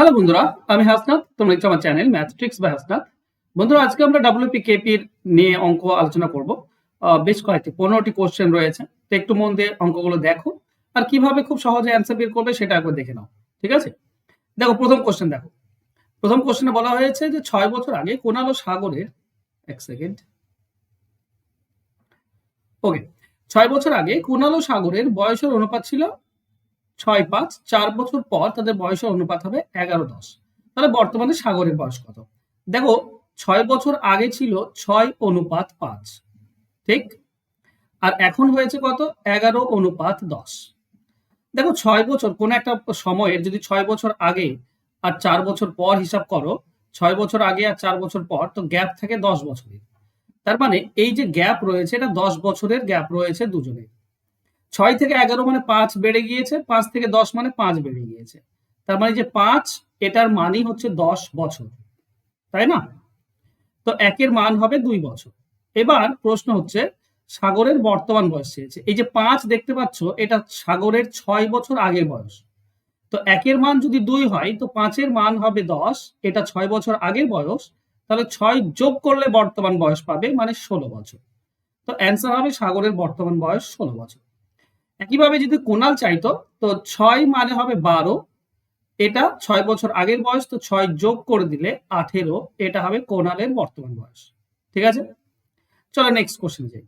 Hello বন্ধুরা, আমি হাসনাথ তোমরা দেখছ আমার channel math tricks by Hasnath বন্ধুরা, আজকে আমরা ডাব্লিউপি কেপির নিয়ে অঙ্ক আলোচনা করব। বেশ কয়েকটি, পনেরোটি কোশ্চেন রয়েছে। তো একটু মন দিয়ে অঙ্কগুলো দেখো, আর কীভাবে খুব সহজে অ্যান্সার বের করবে সেটা একবার দেখে নাও, ঠিক আছে? দেখো, প্রথম কোশ্চেন দেখো। প্রথম কোশ্চেনে বলা হয়েছে যে ছয় বছর আগে কোনালো সাগরের, এক সেকেন্ড ওকে ছয় বছর আগে কোনালো সাগরের বয়সের অনুপাত ছিল ছয় পাঁচ, চার বছর পর তাদের বয়সের অনুপাত হবে এগারো দশ। তাহলে বর্তমানে সাগরের বয়স কত? দেখো, ছয় বছর আগে ছিল ছয় অনুপাত পাঁচ, ঠিক? আর এখন হয়েছে কত? এগারো অনুপাত দশ। দেখো, ছয় বছর, কোন একটা সময়ের যদি ছয় বছর আগে আর চার বছর পর হিসাব করো, ছয় বছর আগে আর চার বছর পর, তো গ্যাপ থাকে দশ বছরের। তার মানে এই যে গ্যাপ রয়েছে, এটা দশ বছরের গ্যাপ রয়েছে দুজনের। ছয় থেকে এগারো মানে পাঁচ বেড়ে গিয়েছে, পাঁচ থেকে দশ মানে পাঁচ বেড়ে গিয়েছে। তার মানে যে পাঁচ, এটার মানই হচ্ছে দশ বছর। তাই না? তো একের মান হবে দুই বছর। এবার প্রশ্ন হচ্ছে, সাগরের বর্তমান বয়স চেয়েছে। এই যে পাঁচ দেখতে পাচ্ছ, এটা সাগরের ছয় বছর আগের বয়স। তো একের মান যদি দুই হয়, তো পাঁচের মান হবে দশ, এটা ছয় বছর আগের বয়স। তাহলে ছয় যোগ করলে বর্তমান বয়স পাবে মানে ষোলো বছর। তো অ্যান্সার হবে সাগরের বর্তমান বয়স ষোলো বছর। একইভাবে যদি কোনাল চাইতো, তো ছয় মানে হবে বারো। এটা ছয় বছর আগের বয়স, তো ছয় যোগ করে দিলে আঠেরো। এটা হবে কোনালের বর্তমান বয়স। ঠিক আছে? চলো নেক্সট কোশ্চেন যাই।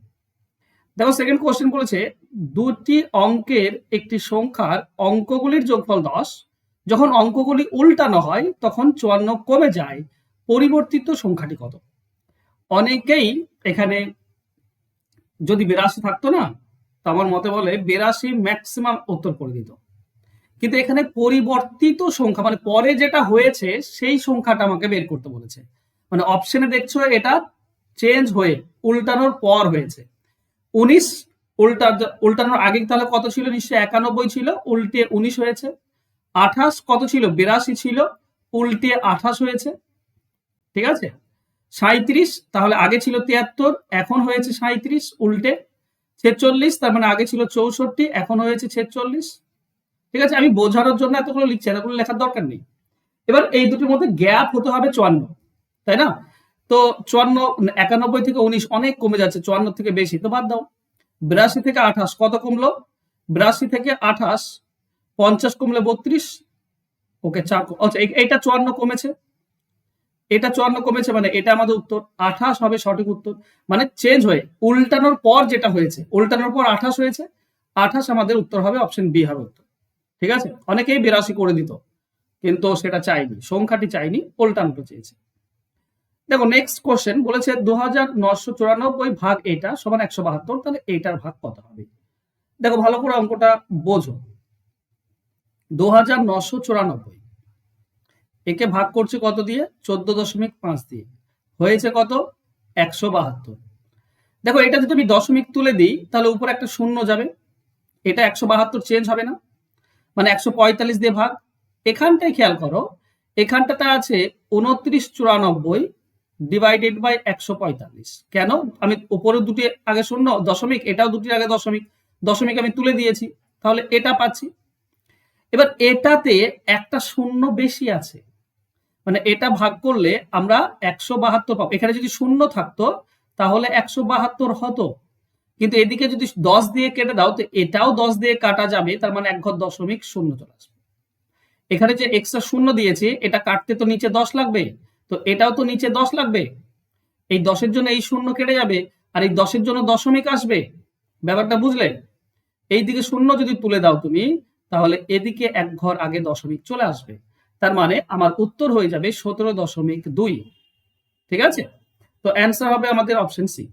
দেখো সেকেন্ড কোশ্চেন বলেছে, দুটি অঙ্কের একটি সংখ্যার অঙ্কগুলির যোগফল দশ। যখন অঙ্কগুলি উল্টানো হয়, তখন চুয়ান্ন কমে যায়। পরিবর্তিত সংখ্যাটি কত? অনেকেই এখানে যদি বিরাশি থাকতো না তো আমার মতে বলে বিরাশি ম্যাক্সিমাম উত্তর করে দিত। কিন্তু এখানে পরিবর্তিত সংখ্যা মানে পরে যেটা হয়েছে, সেই সংখ্যাটা আমাকে বের করতে বলেছে। মানে অপশনে দেখছ, এটা চেঞ্জ হয়ে, উল্টানোর পর হয়েছে। উনিশ, উল্টা, উল্টানোর আগে তাহলে কত ছিল? নিশ্চয়ই একানব্বই ছিল, উল্টে উনিশ হয়েছে। আঠাশ, কত ছিল? বিরাশি ছিল, উল্টে আঠাশ হয়েছে। ঠিক আছে? সাঁত্রিশ তাহলে আগে ছিল তিয়াত্তর, এখন হয়েছে সাঁত্রিশ উল্টে ছেচল্লিশ, তার মানে আগে ছিল চৌষট্টি, এখন হয়েছে ছেচল্লিশ। ঠিক আছে? আমি বোঝানোর জন্য এতগুলো লিখছি, এতগুলো লেখার দরকার নেই। এবার এই দুটির মধ্যে গ্যাপ হতে হবে চুয়ান্ন, তাই না? তো চুয়ান্ন, একানব্বই থেকে উনিশ অনেক কমে যাচ্ছে, চুয়ান্ন থেকে বেশি, তো বাদ দাও। বিরাশি থেকে আঠাশ, কত কমলো? বিরাশি থেকে আঠাশ, পঞ্চাশ কমলে বত্রিশ, ওকে চার আচ্ছা এই- এইটা চুয়ান্ন কমেছে। এটা চুয়ান্ন কমেছে মানে এটা আমাদের উত্তর। আঠাশ হবে সঠিক উত্তর। মানে চেঞ্জ হয়ে, উল্টানোর পর যেটা হয়েছে, উল্টানোর পর আঠাশ হয়েছে, আঠাশ আমাদের উত্তর হবে অপশন বি হবে উত্তর। ঠিক আছে? অনেকেই বিরাশি করে দিত, কিন্তু সেটা চাইনি সংখ্যাটি চাইনি উল্টানোটা চেয়েছে। দেখো নেক্সট কোশ্চেন বলেছে দু হাজার নশো চুরানব্বই ভাগ এটা সমান একশো বাহাত্তর, তাহলে এইটার ভাগ কত হবে? দেখো, ভালো করে অঙ্কটা বোঝো। দু হাজার নশো চুরানব্বই একে ভাগ করছে কত দিয়ে? চোদ্দ দশমিক পাঁচ দিয়ে। হয়েছে কত? একশো বাহাত্তর। দেখো, এটা যদি আমি দশমিক তুলে দিই, তাহলে উপরে একটা শূন্য যাবে। এটা একশো বাহাত্তর চেঞ্জ হবে না। মানে একশো পঁয়তাল্লিশ দিয়ে ভাগ। এখানটায় খেয়াল করো, এখানটাতে আছে উনত্রিশ চুরানব্বই ডিভাইডেড বাই একশো পঁয়তাল্লিশ। কেন? আমি উপরে দুটি আগে শূন্য, দশমিক, এটাও দুটির আগে দশমিক। দশমিক আমি তুলে দিয়েছি, তাহলে এটা পাচ্ছি। এবার এটাতে একটা শূন্য বেশি আছে। মানে এটা ভাগ করলে আমরা একশো বাহাত্তর পাবো। এখানে যদি শূন্য থাকতো, তাহলে একশো বাহাত্তর হতো। কিন্তু এদিকে যদি দশ দিয়ে কেটে দাও, তো এটাও দশ দিয়ে কাটা যাবে, তার মানে এক ঘর দশমিক শূন্য চলে আসবে। এখানে যে এক্সট্রা শূন্য দিয়েছে, এটা কাটতে তো নিচে দশ লাগবে, তো এটাও তো নিচে দশ লাগবে। এই দশের জন্য এই শূন্য কেটে যাবে, আর এই দশের জন্য দশমিক আসবে। ব্যাপারটা বুঝলে? এই দিকে শূন্য যদি তুলে দাও তুমি, তাহলে এদিকে এক ঘর আগে দশমিক চলে আসবে। তার মানে আমার উত্তর হয়ে যাবে সতেরো দশমিক দুই। ঠিক আছে? তো অ্যান্সার হবে আমাদের অপশন সি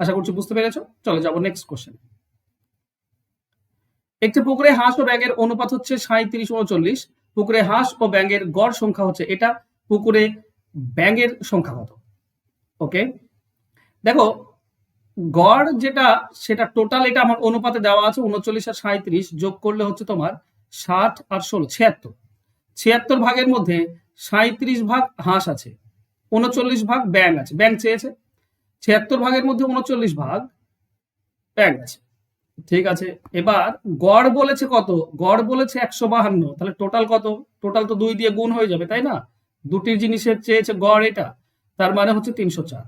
আশা করছি বুঝতে পেরেছ? চলে যাব নেক্সট কোশ্চেন একটি পুকুরে হাঁস ও ব্যাঙের অনুপাত হচ্ছে সাঁত্রিশ উনচল্লিশ পুকুরে হাঁস ও ব্যাঙের গড় সংখ্যা হচ্ছে এটা। পুকুরে ব্যাঙের সংখ্যা কত? ওকে? দেখো, গড় যেটা, সেটা টোটাল এটা আমার অনুপাতে দেওয়া আছে উনচল্লিশ আর সাঁত্রিশ যোগ করলে হচ্ছে তোমার ষাট আর ষোলো, ছিয়াত্তর। ছিয়াত্তর ভাগের মধ্যে সাঁত্রিশ ভাগ হাঁস আছে, উনচল্লিশ ভাগ ব্যাং আছে। ব্যাং চেয়েছে? ছিয়াত্তর ভাগের মধ্যে উনচল্লিশ ভাগ ব্যাং আছে। ঠিক আছে, এবার গড় বলেছে কত? গড় বলেছে একশো বাহান্ন। তাহলে টোটাল কত? টোটাল তো দুই দিয়ে গুণ হয়ে যাবে, তাই না? দুটি জিনিসের চেয়েছে গড় এটা, তার মানে হচ্ছে তিনশো চার।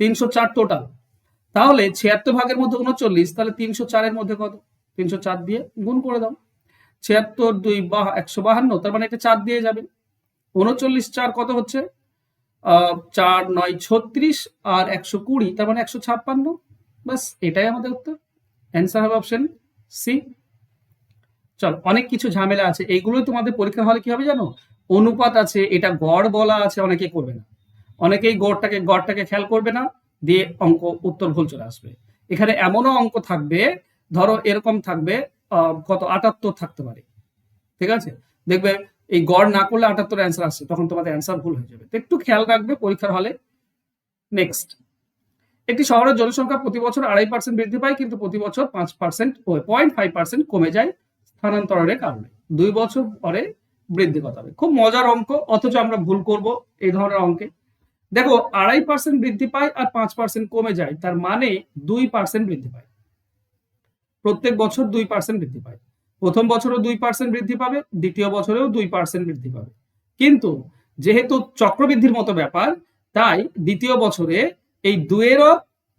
তিনশো চার টোটাল তাহলে ছিয়াত্তর ভাগের মধ্যে উনচল্লিশ, তাহলে তিনশো চারের মধ্যে কত? তিনশো চার দিয়ে গুণ করে দাও। ছিয়াত্তর দুই বা একশো বাহান্ন, তার মানে এটা চার দিয়ে যাবে। উনচল্লিশ চার কত হচ্ছে? চার নয় ছত্রিশ আর একশো কুড়ি, তার মানে একশো ছাপ্পান্ন। বাস এটাই আমাদের উত্তর। অ্যান্সার হবে অপশন সি চল, অনেক কিছু ঝামেলা আছে। এইগুলোই তোমাদের পরীক্ষার হলে কি হবে জানো? অনুপাত আছে, এটা গড় বলা আছে অনেকে করবে না। অনেকেই গড়টাকে গড়টাকে খেয়াল করবে না, দিয়ে অঙ্ক উত্তর ভুল চলে আসবে। এখানে এমনও অঙ্ক থাকবে, ধরো এরকম থাকবে কত আটাত্তর থাকতে পারে। ঠিক আছে? দেখবে এই গড় না করলে আটাত্তর অ্যান্সার আসছে, তখন তোমাদের অ্যান্সার ভুল হয়ে যাবে। একটু খেয়াল রাখবে পরীক্ষার হলে। নেক্সট একটি শহরের জনসংখ্যা প্রতি বছর আড়াই পার্সেন্ট বৃদ্ধি পায়, কিন্তু প্রতি বছর পাঁচ পার্সেন্ট পয়েন্ট ফাইভ পার্সেন্ট কমে যায় স্থানান্তরের কারণে। দুই বছর পরে বৃদ্ধি কত হবে খুব মজার অঙ্ক, অথচ আমরা ভুল করব এই ধরনের অঙ্কে। দেখো, আড়াই পার্সেন্ট বৃদ্ধি পায় আর পাঁচ পার্সেন্ট কমে যায়, তার মানে দুই পার্সেন্ট বৃদ্ধি পায়। প্রত্যেক বছর দুই পার্সেন্ট বৃদ্ধি পায়। প্রথম বছরও দুই পার্সেন্ট বৃদ্ধি পাবে, দ্বিতীয় বছরেও দুই পার্সেন্ট বৃদ্ধি পাবে। কিন্তু যেহেতু চক্রবৃদ্ধির মতো ব্যাপার, তাই দ্বিতীয় বছরে এই দুয়েরও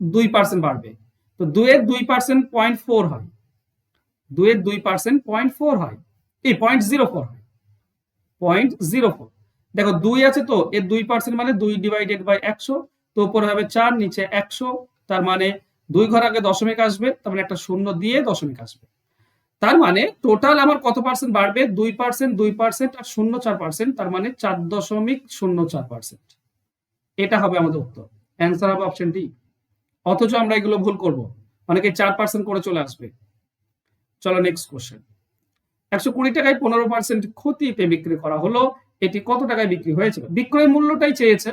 দুই পার্সেন্ট বাড়বে। তো দুয়ের দুই পার্সেন্ট পয়েন্ট ফোর হয়। দুয়ের দুই পার্সেন্ট পয়েন্ট ফোর হয়। এই পয়েন্ট জিরো ফোর হয়। পয়েন্ট জিরো ফোর দেখো দুই আছে তো, এর দুই পার্সেন্ট মানে দুই ডিভাইডেড বাই একশো, তো উপরে হবে চার, নিচে একশো, তার মানে দুই ঘর আগে দশমিক আসবে তার মানে একটা শূন্য দিয়ে দশমিক আসবে। তার মানে টোটাল আমার কত পার্সেন্ট বাড়বে? দুই পার্সেন্ট দুই পার্সেন্ট আর শূন্য চার পার্সেন্ট তার মানে চার দশমিক শূন্য চার পার্সেন্ট এটা হবে আমাদের উত্তর। অ্যান্সার হবে অপশন ডি অথচ আমরা এগুলো ভুল করব। অনেকে চার পার্সেন্ট করে চলে আসবে। চলো নেক্সট কোশ্চেন একশো কুড়ি টাকায় পনেরো পার্সেন্ট ক্ষতিতে বিক্রি করা হলো। এটি কত টাকায় বিক্রি হয়েছিল বিক্রয় মূল্যটাই চেয়েছে,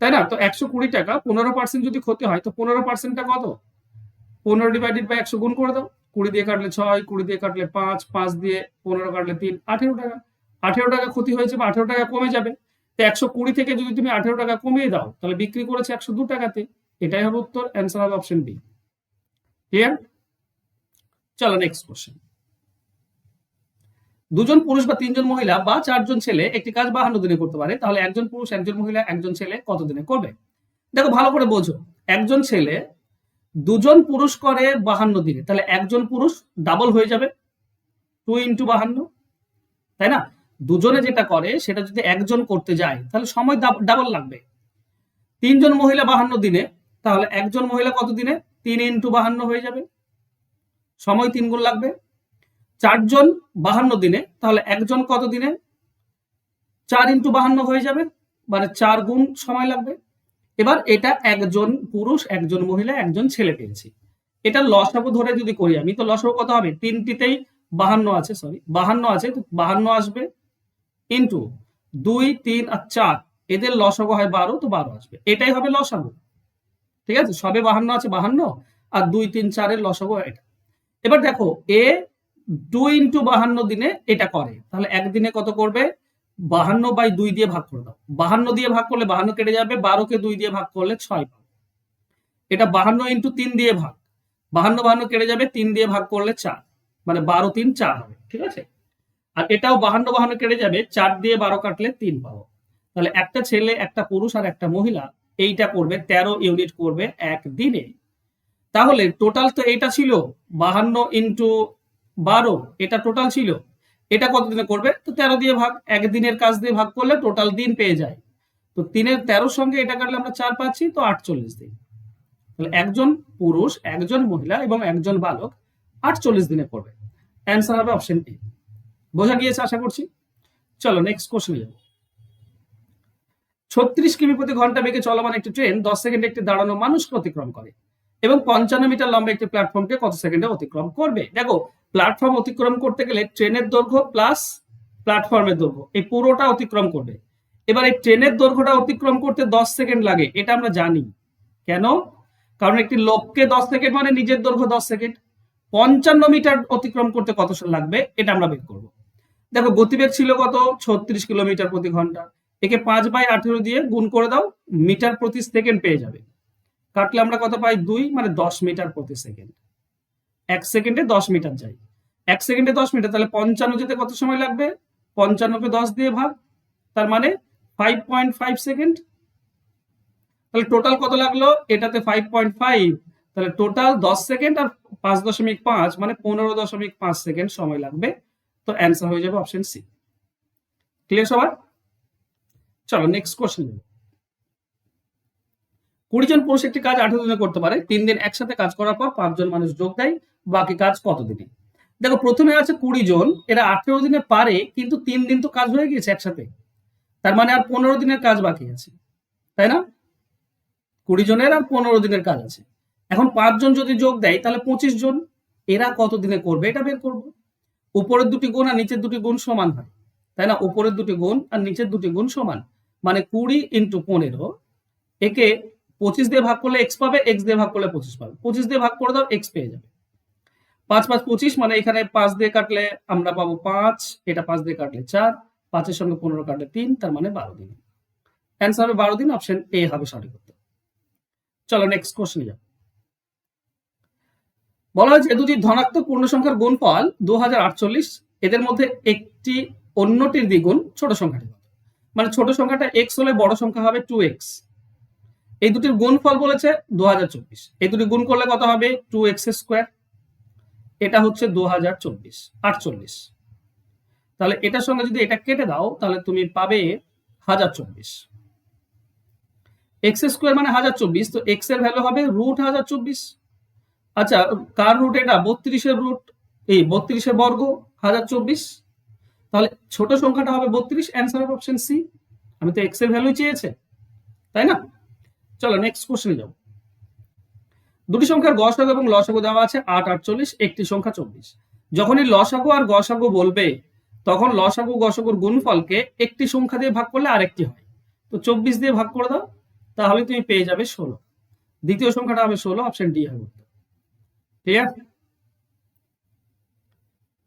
তাই না? তো একশো কুড়ি টাকা পনেরো পার্সেন্ট যদি ক্ষতি হয়, তো পনেরো পার্সেন্টটা কত? পনেরো ডিভাইডেড বাই একশো গুণ করে দাও। কুড়ি দিয়ে কাটলে ছয়, কুড়ি দিয়ে কাটলে পাঁচ পাঁচ দিয়ে পনেরো কাটলে তিন, আঠেরো টাকা। আঠেরো টাকা ক্ষতি হয়েছে বা আঠেরো টাকা কমে যাবে। তো একশো কুড়ি থেকে যদি তুমি আঠেরো টাকা কমিয়ে দাও, তাহলে বিক্রি করেছে একশো দু টাকাতে। এটাই হবে উত্তর অ্যান্সার হবে অপশন বি ক্লিয়ার চলো নেক্সট কোশ্চেন দুজন পুরুষ বা তিনজন মহিলা বা চারজন ছেলে একটি কাজ বাহান্ন দিনে করতে পারে, তাহলে একজন পুরুষ, একজন মহিলা, একজন ছেলে কত দিনে করবে? দেখো, ভালো করে বোঝো। একজন ছেলে দুজন পুরুষ করে বাহান্ন দিনে, তাহলে একজন পুরুষ ডাবল হয়ে যাবে টু ইন্টু বাহান্ন, তাই না? দুজনে যেটা করে, সেটা যদি একজন করতে যায়, তাহলে সময় ডাবল লাগবে। তিনজন মহিলা বাহান্ন দিনে, তাহলে একজন মহিলা কত দিনে? তিন ইন্টু বাহান্ন হয়ে যাবে। সময় তিন গুণ লাগবে। চারজন বাহান্ন দিনে, তাহলে একজন কত দিনে? চার ইন্টু বাহান্ন হয়ে যাবে মানে চার গুণ সময় লাগবে। এবার এটা একজন পুরুষ, একজন মহিলা, একজন ছেলে পেয়েছি। এটা লসাগু ধরে যদি করি আমি, তো লসাগু কত হবে? তিনটিতেই বাহান্ন আছে সরি বাহান্ন আছে, তো বাহান্ন আসবে ইন্টু দুই, তিন আর চার। এদের লসাগু হয় বারো, তো বারো আসবে। এটাই হবে লসাগু। ঠিক আছে? সবে বাহান্ন আছে, বাহান্ন। আর দুই, তিন, চারের লসাগু এটা। এবার দেখো, এ টু ইন্টু বাহান্ন দিনে এটা করে। তাহলে একদিনে কত করবে? বাহান্ন বাই দুই দিয়ে ভাগ করে দাও। বাহান্ন দিয়ে ভাগ করলে বাহান্ন কেটে যাবে, বারোকে দুই দিয়ে ভাগ করলে ছয় পাবে। এটা বাহান্ন ইন্টু তিন দিয়ে ভাগ। বাহান্ন বাহান্ন কেটে যাবে, তিন দিয়ে ভাগ করলে চার। মানে বারো তিন চার হবে, ঠিক আছে? আর এটাও বাহান্ন বাহান্ন কেটে যাবে, চার দিয়ে বারো কাটলে তিন পাবো। তাহলে একটা ছেলে, একটা পুরুষ আর একটা মহিলা এইটা করবে, তেরো ইউনিট করবে একদিনে তাহলে টোটাল তো এটা ছিল, বাহান্ন ইন্টু বারো, এটা টোটাল ছিল। এটা কতদিনে করবে? তো তেরো দিয়ে ভাগ একদিনের কাজ দিয়ে ভাগ করলে টোটাল দিন পেয়ে যায়। তো তিনের তেরোর সঙ্গে এটা কাটলে আমরা চার পাচ্ছি, তো আটচল্লিশ দিন। তাহলে একজন পুরুষ, একজন মহিলা এবং একজন বালক আটচল্লিশ দিনে করবে। অ্যান্সার হবে অপশন এ বোঝা গিয়েছে আশা করছি? চলো নেক্সট কোশ্চেন যাব। ছত্রিশ কিমি প্রতি ঘণ্টা বেগে চলমান একটি ট্রেন দশ সেকেন্ডে একটি দাঁড়ানো মানুষকে অতিক্রম করে এবং পঞ্চান্ন মিটার লম্বা একটি প্ল্যাটফর্মকে কত সেকেন্ডে অতিক্রম করবে? দেখো প্ল্যাটফর্ম অতিক্রম করতে গেলে ট্রেনের দৈর্ঘ্য প্লাস প্ল্যাটফর্মের দৈর্ঘ্য। এই পুরোটা অতিক্রম করবে। এবার এই ট্রেনের দৈর্ঘ্যটা অতিক্রম করতে দশ সেকেন্ড লাগে, এটা আমরা জানি। কেন? কারণ একটি লোককে দশ সেকেন্ড মানে নিজের দৈর্ঘ্য দশ সেকেন্ড। পঞ্চান্ন মিটার অতিক্রম করতে কত লাগবে, এটা আমরা বের করব। দেখো, গতিবেগ ছিল কত? ছত্রিশ কিলোমিটার প্রতি ঘণ্টা। একে পাঁচ বাই আঠেরো দিয়ে গুণ করে দাও, মিটার প্রতি সেকেন্ড পেয়ে যাবে। কাটলে আমরা কত পাই? দুই মানে দশ মিটার প্রতি সেকেন্ড। এক সেকেন্ডে দশ মিটার যাই। এক সেকেন্ডে দশ মিটার, তাহলে পঞ্চান্ন যেতে কত সময় লাগবে? পঞ্চান্নকে দশ দিয়ে ভাগ, তার মানে ফাইভ পয়েন্ট ফাইভ সেকেন্ড তাহলে টোটাল কত লাগল? এটাতে ফাইভ পয়েন্ট ফাইভ তাহলে টোটাল দশ সেকেন্ড আর পাঁচ দশমিক পাঁচ মানে পনেরো দশমিক পাঁচ সেকেন্ড সময় লাগবে। তো অ্যান্সার হয়ে যাবে অপশন সি ক্লিয়ার সবার? চলো নেক্সট কোশ্চেন কুড়ি জন পুরুষ একটি কাজ আঠারো দিনে করতে পারে। তিন দিন একসাথে কাজ করার পর পাঁচজন মানুষ যোগ দেয়। বাকি কাজ কত দিনে দেখো, প্রথমে আছে কুড়ি জন, এরা আঠেরো দিনে পারে, কিন্তু তিন দিন তো কাজ হয়ে গিয়েছে একসাথে। তার মানে আর পনেরো দিনের কাজ বাকি আছে, তাই না? কুড়ি জনের আর পনেরো দিনের কাজ আছে। এখন পাঁচজন যদি যোগ দেয়, তাহলে পঁচিশ জন। এরা কত দিনে করবে, এটা বের করব। উপরের দুটি গুণ আর নিচের দুটি গুণ সমান হয়, তাই না? উপরের দুটি গুণ আর নিচের দুটি গুণ সমান। মানে কুড়ি ইন্টু পনেরো, একে পঁচিশ দিয়ে ভাগ করলে এক্স পাবে এক্স দিয়ে ভাগ করলে পঁচিশ পাবে। পঁচিশ দিয়ে ভাগ করে দাও এক্স পেয়ে যাবে। পাঁচ পাঁচ পঁচিশ মানে এখানে পাঁচ দিয়ে কাটলে আমরা পাবো পাঁচ, এটা পাঁচ দিয়ে কাটলে চার, পাঁচের সঙ্গে পনেরো কাটলে তিন, তার মানে বারো দিন। অ্যান্সার হবে বারো দিন অপশন এ হবে সঠিক উত্তর। চলো নেক্সট কোশ্চেন যাও বলা হয়েছে, দুটি ধনাত্মক পূর্ণ সংখ্যার গুণফল দু হাজার আটচল্লিশ, এদের মধ্যে একটি অন্যটির দ্বিগুণ ছোট সংখ্যাটি। মানে ছোট সংখ্যাটা এক্স হলে বড় সংখ্যা হবে টু এক্স এই দুটির গুণফল বলেছে দু হাজার চব্বিশ। এই দুটি গুণ করলে কত হবে? টু এক্স স্কোয়ার এটা হচ্ছে দু হাজার চব্বিশ, আটচল্লিশ। তাহলে এটার সঙ্গে যদি এটা কেটে দাও, তাহলে তুমি পাবে হাজার চব্বিশ। এক্স স্কোয়ার মানে হাজার চব্বিশ, তো এক্সের ভ্যালু হবে রুট হাজার চব্বিশ। আচ্ছা কার রুট এটা? বত্রিশের রুট, এই বত্রিশের বর্গ, হাজার চব্বিশ। তাহলে ছোট সংখ্যাটা হবে বত্রিশ অ্যান্সার অপশন সি আমি তো এক্সের ভ্যালু চেয়েছে, তাই না? চলো নেক্সট কোশ্চেনে যাও দুটি সংখ্যার গসাগু এবং লসাগু দেওয়া আছে আট, আটচল্লিশ, একটি সংখ্যা চব্বিশ। যখনই লসাগু আর গসাগু বলবে, তখন লসাগু গসাগুর গুণফলকে একটি সংখ্যা দিয়ে ভাগ করলে আরেকটি হয়। তো চব্বিশ দিয়ে ভাগ করে দাও, তাহলে তুমি পেয়ে যাবে ষোলো। দ্বিতীয় সংখ্যাটা হবে ষোলো অপশন ডি হবে। ক্লিয়ার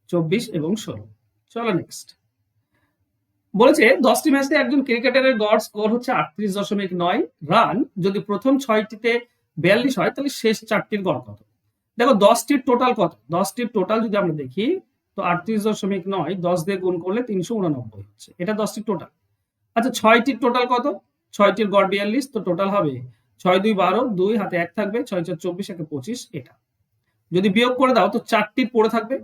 চব্বিশ এবং ষোলো। চলো নেক্সট বলেছে, দশটি ম্যাচে একজন ক্রিকেটারের গড় স্কোর হচ্ছে আটত্রিশ দশমিক নয় রান যদি প্রথম ছয়টিতে বিয়াল্লিশ হয়, তাহলে শেষ চারটির গড় কত? দেখো, দশটির টোটাল কত? দশটির টোটাল যদি আমরা দেখি, তো আটত্রিশ দশমিক নয়, দশ দিয়ে গুণ করলে তিনশো উননব্বই হচ্ছে। এটা দশটির টোটাল আচ্ছা ছয়টির টোটাল কত? ছয়টির গড় বিয়াল্লিশ, তো টোটাল হবে ছয় দুই বারো, দুই হাতে এক থাকবে, ছয় চার চব্বিশ, একে পঁচিশ, এটা। যদি বিয়োগ করে দাও, তো চারটির পড়ে থাকবে।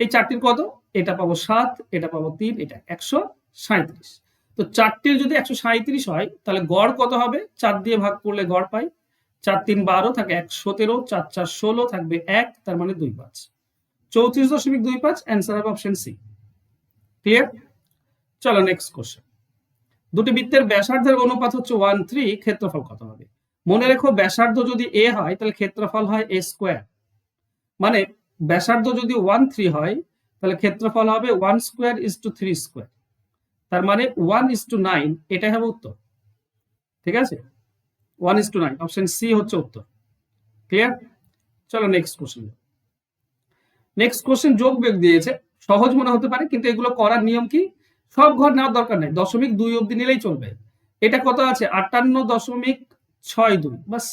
এই চারটির কত? এটা পাবো সাত, এটা পাবো তিন, এটা একশো সাঁত্রিশ তো চারটির যদি একশো সাঁত্রিশ হয়, তাহলে গড় কত হবে? চার দিয়ে ভাগ করলে গড় পাই চার তিন বারো থাকে এক সতেরো, চার চার ষোলো থাকবে এক, তার মানে দুই পাঁচ। চৌত্রিশ দশমিক দুই পাঁচ অ্যান্সার হবে অপশন সি ক্লিয়ার চলো নেক্সট কোশ্চেন দুটি বৃত্তের ব্যাসার্ধের অনুপাত হচ্ছে ওয়ান থ্রি ক্ষেত্রফল কত হবে? মনে রেখো ব্যাসার্ধ যদি এ হয়, তাহলে ক্ষেত্রফল হয় এ স্কোয়ার মানে ব্যাসার্ধ যদি ওয়ান থ্রি হয়, তাহলে ক্ষেত্রফল হবে one square is two three square তার মানে ওয়ান ইস টু নাইন এটাই হবে উত্তর। ঠিক আছে? One is two nine option C হচ্ছে উত্তর। ক্লিয়ার চলো নেক্সট কোশ্চেন নেক্সট কোশ্চেন যোগ বিয়োগ দিয়েছে। সহজ মনে হতে পারে, কিন্তু এগুলো করার নিয়ম কি? সব ঘর নেওয়ার দরকার নেই। দশমিক দুই অব্দি নিলেই চলবে। এটা কত আছে? আটান্ন দশমিক ছয় দুই। বাস।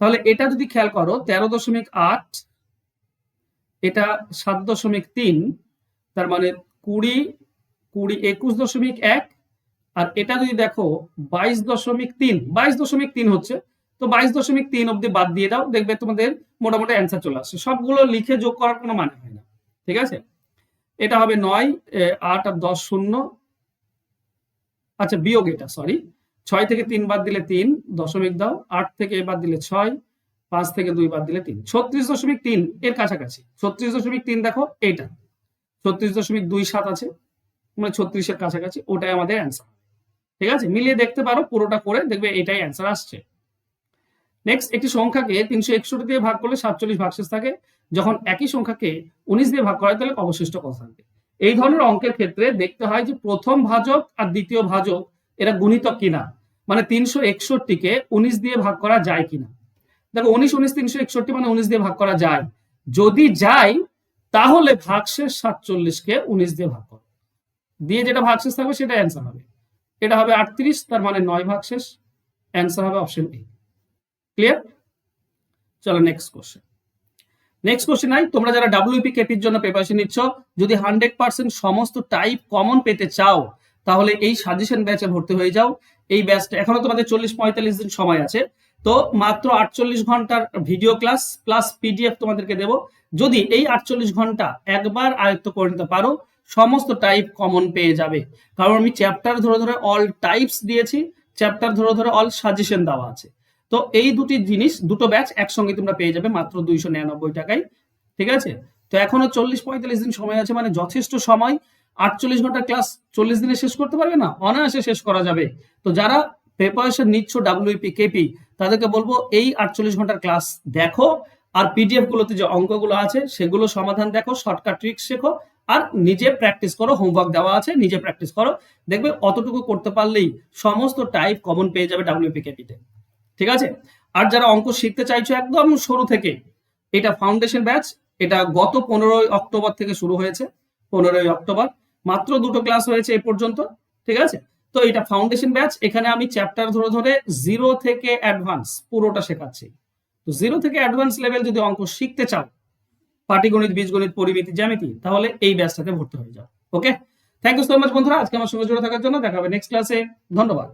তাহলে এটা যদি খেয়াল করো, তেরো দশমিক আট, এটা সাত দশমিক তিন, তার মানে কুড়ি কুড়ি একুশ দশমিক এক আর এটা যদি দেখো, বাইশ দশমিক তিন, বাইশ দশমিক তিন হচ্ছে, তো বাইশ দশমিক তিন অব্দি বাদ দিয়ে দাও, দেখবে তোমাদের মোটামুটি অ্যান্সার চলে আসছে। সবগুলো লিখে যোগ করার কোনো মানে হয় না, ঠিক আছে? এটা হবে নয় আট আর দশ শূন্য। আচ্ছা বিয়োগ এটা সরি ছয় থেকে তিন বাদ দিলে তিন, দশমিক দাও, আট থেকে বাদ দিলে ছয়, পাঁচ থেকে দুই বাদ দিলে তিন। ছত্রিশ দশমিক তিন, এর কাছাকাছি। ছত্রিশ দশমিক তিন দেখো এইটা ছত্রিশ দশমিক দুই সাত আছে মানে ছত্রিশের কাছাকাছি, ওটাই আমাদের অ্যান্সার ঠিক আছে? মিলিয়ে দেখতে পারো, পুরোটা করে দেখবে এটাই অ্যান্সার আসছে। নেক্সট একটি সংখ্যাকে তিনশো একষট্টি দিয়ে ভাগ করলে সাতচল্লিশ ভাগশেষ থাকে। যখন একই সংখ্যাকে উনিশ দিয়ে ভাগ করা তাহলে অবশিষ্ট কত থাকবে। এই ধরনের অঙ্কের ক্ষেত্রে দেখতে হয় যে প্রথম ভাজক আর দ্বিতীয় ভাজক এরা গুণিতক কিনা। মানে তিনশো একষট্টিকে উনিশ দিয়ে ভাগ করা যায় কিনা। দেখো, উনিশ উনিশ, তিনশো একষট্টি মানে উনিশ দিয়ে ভাগ করা যায়। যদি যায়, তাহলে ভাগশেষ সাতচল্লিশকে উনিশ দিয়ে ভাগ করো। দিয়ে যেটা ভাগশেষ থাকবে সেটা অ্যান্সার হবে। এটা হবে আটত্রিশ, তার মানে নয় ভাগশেষ অ্যান্সার হবে অপশন এ ক্লিয়ার চলো নেক্সট কোশ্চেন নেক্সট কোশ্চেন আই তোমরা যারা ডাব্লিউপি কেপির জন্য প্রিপারেশন নিচ্ছ, যদি হান্ড্রেড পার্সেন্ট সমস্ত টাইপ কমন পেতে চাও, তাহলে এই সাজেশন ব্যাচে ভর্তি হয়ে যাও। এই ব্যাচটা এখনও তোমাদের চল্লিশ পঁয়তাল্লিশ দিন সময় আছে। তো মাত্র আটচল্লিশ ঘণ্টার ভিডিও ক্লাস প্লাস পিডিএফ তোমাদেরকে দেব। যদি এই আটচল্লিশ ঘণ্টা একবার আয়ত্ত করে নিতে পারো সমস্ত টাইপ কমন পেয়ে যাবে। কারণ আমি চ্যাপ্টার ধরে ধরে অল টাইপস দিয়েছি চ্যাপ্টার ধরে ধরে অল সাজেশন দেওয়া আছে। তো এই দুটি জিনিস, দুটো ব্যাচ একসঙ্গে তোমরা পেয়ে যাবে মাত্র দুইশো নিরানব্বই টাকায়। ঠিক আছে? তো এখনও চল্লিশ পঁয়তাল্লিশ দিন সময় আছে মানে যথেষ্ট সময়। আটচল্লিশ ঘণ্টা ক্লাস চল্লিশ দিনে শেষ করতে পারবে না? অনায়াসে শেষ করা যাবে। তো যারা প্রিপারেশন নিচ্ছ ডাব্লিউপি কেপি তাদেরকে বলব, এই আটচল্লিশ ঘণ্টার ক্লাস দেখো। আর পিডিএফ গুলোতে যে অঙ্কগুলো আছে, সেগুলো সমাধান দেখো শর্টকাট ট্রিক্স শেখো। আর নিজে প্র্যাকটিস করো হোমওয়ার্ক দেওয়া আছে, নিজে প্র্যাকটিস করো। দেখবে অতটুকু করতে পারলেই সমস্ত টাইপ কমন পেয়ে যাবে ডাব্লিউপি কেপিতে ঠিক আছে? আর যারা অঙ্ক শিখতে চাইছো একদম শুরু থেকে, এটা ফাউন্ডেশন ব্যাচ এটা গত পনেরোই অক্টোবর থেকে শুরু হয়েছে, পনেরোই অক্টোবর। মাত্র দুটো ক্লাস হয়েছে এ পর্যন্ত, ঠিক আছে? তো এটা ফাউন্ডেশন ব্যাচ এখানে আমি চ্যাপ্টার ধরে ধরে জিরো থেকে অ্যাডভান্স পুরোটা শেখাচ্ছি। তো জিরো থেকে অ্যাডভান্স লেভেল যদি অঙ্ক শিখতে চাও পাটিগণিত, বীজগণিত পরিমিতি, জ্যামিতি, তাহলে এই ব্যাচটাতে ভর্তি হয়ে যাও। Okay thank you so much বন্ধুরা, আজকে আমার সঙ্গে জুড়ে থাকার জন্য, দেখা হবে নেক্সট ক্লাসে ধন্যবাদ।